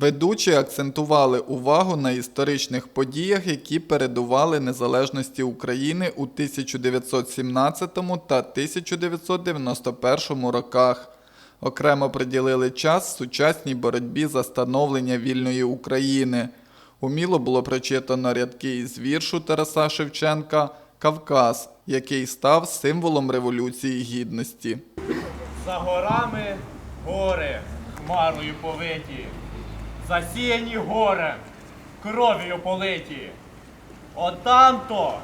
Ведучі акцентували увагу на історичних подіях, які передували незалежності України у 1917 та 1991 роках. Окремо приділили час сучасній боротьбі за становлення вільної України. Уміло було прочитано рядки із віршу Тараса Шевченка Кавказ, який став символом Революції Гідності. За горами гори хмарою повиті, засіяні горем, кров'ю политі. Отамто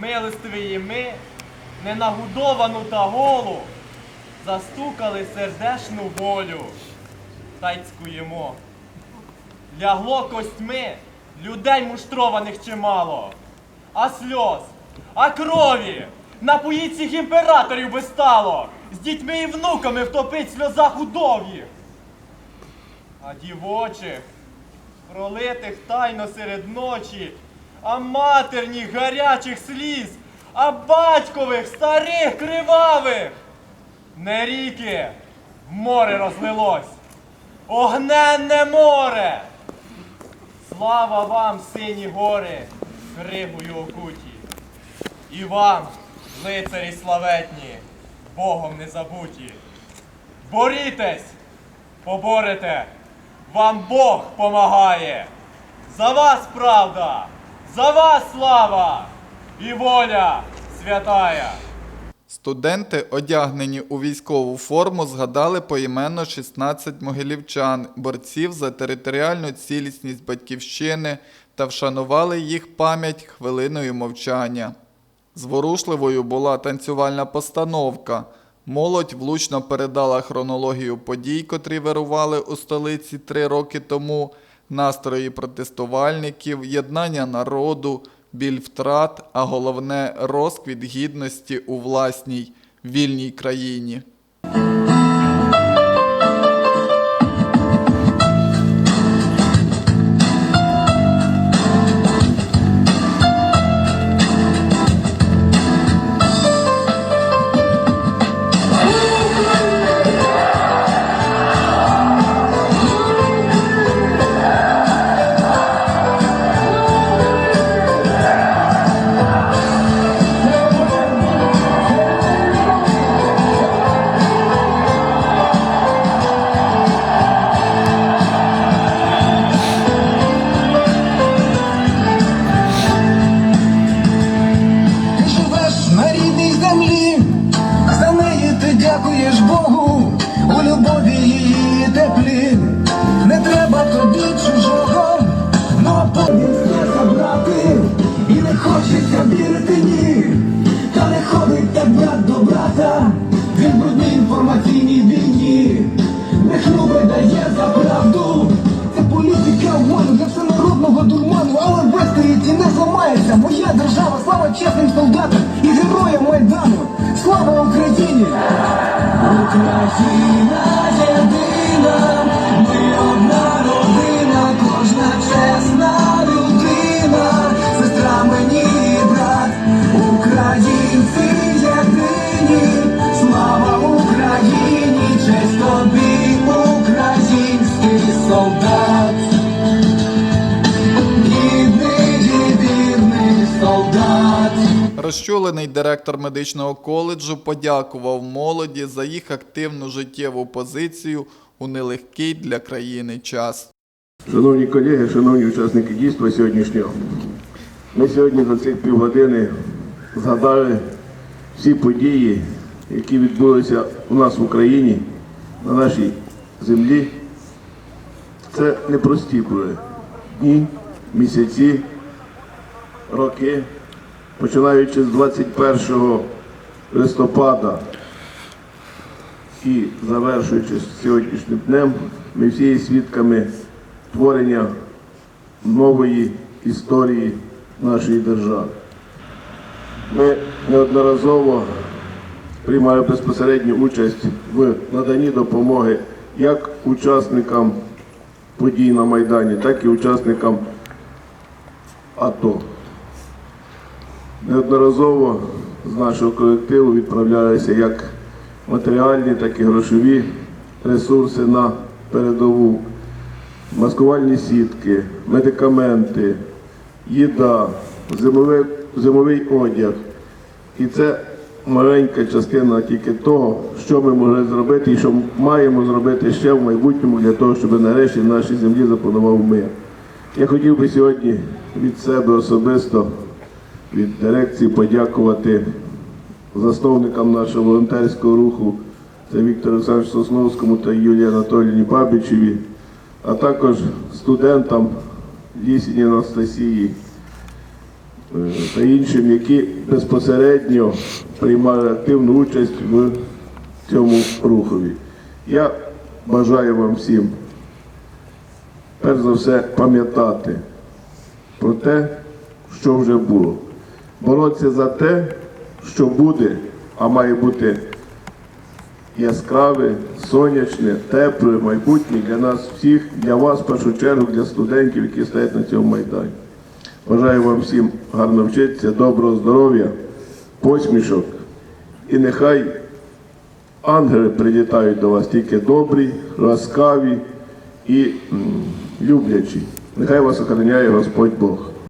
милостиві ми, ненагодовану та голу, застукали сердешну волю, та й цькуємо. Лягло костьми людей муштрованих чимало, а сльоз, а крові напоїть цих імператорів би стало, з дітьми і внуками втопить в сльозах удов'їх. А дівочих, пролитих тайно серед ночі, а матерніх гарячих сліз, а батькових старих кривавих. Не ріки море розлилось, огненне море. Слава вам, сині гори, кригою окуті. І вам, лицарі славетні, Богом не забуті. Борітесь, поборете, вам Бог помагає. За вас правда, за вас слава і воля святая. Студенти, одягнені у військову форму, згадали поіменно 16 могилівчан, борців за територіальну цілісність батьківщини та вшанували їх пам'ять хвилиною мовчання. Зворушливою була танцювальна постановка. Молодь влучно передала хронологію подій, котрі вирували у столиці три роки тому, настрої протестувальників, єднання народу, біль втрат, а головне розквіт гідності у власній вільній країні. Інформаційній війні, не видає за правду. Це політика волю для всенародного дурману, але вистоїть і не зламається. Моя держава, слава чесним солдатам і героям Майдану. Слава Україні! Україна Розчулений директор медичного коледжу подякував молоді за їх активну життєву позицію у нелегкий для країни час. Шановні колеги, шановні учасники дійства сьогоднішнього, ми сьогодні за цих півгодини згадали всі події, які відбулися у нас в Україні, на нашій землі. Це непрості були дні, місяці, роки, починаючи з 21 листопада і завершуючи сьогоднішнім днем, ми всі є свідками творення нової історії нашої держави. Ми неодноразово приймали безпосередню участь в наданні допомоги як учасникам подій на Майдані, так і учасникам АТО. Неодноразово з нашого колективу відправлялися як матеріальні, так і грошові ресурси на передову. маскувальні сітки, медикаменти, їда, зимовий, зимовий одяг. І це маленька частина тільки того, що ми могли зробити і що маємо зробити ще в майбутньому для того, щоб нарешті в нашій землі запанував мир. Я хотів би сьогодні від себе особисто, від дирекції подякувати засновникам нашого волонтерського руху, це Віктору Олександровичу Сосновському та Юлії Анатоліївні Бабічеві, а також студентам Лісіні Анастасії е, та іншим, які безпосередньо приймали активну участь в цьому рухові. Я бажаю вам всім, перш за все, пам'ятати про те, що вже було. Боротися за те, що буде, а має бути яскраве, сонячне, тепле майбутнє для нас всіх, для вас в першу чергу, для студентів, які стоять на цьому майдані. Бажаю вам всім гарно вчитися, доброго здоров'я, посмішок. І нехай ангели прилітають до вас тільки добрі, ласкаві і люблячі. Нехай вас охороняє Господь Бог.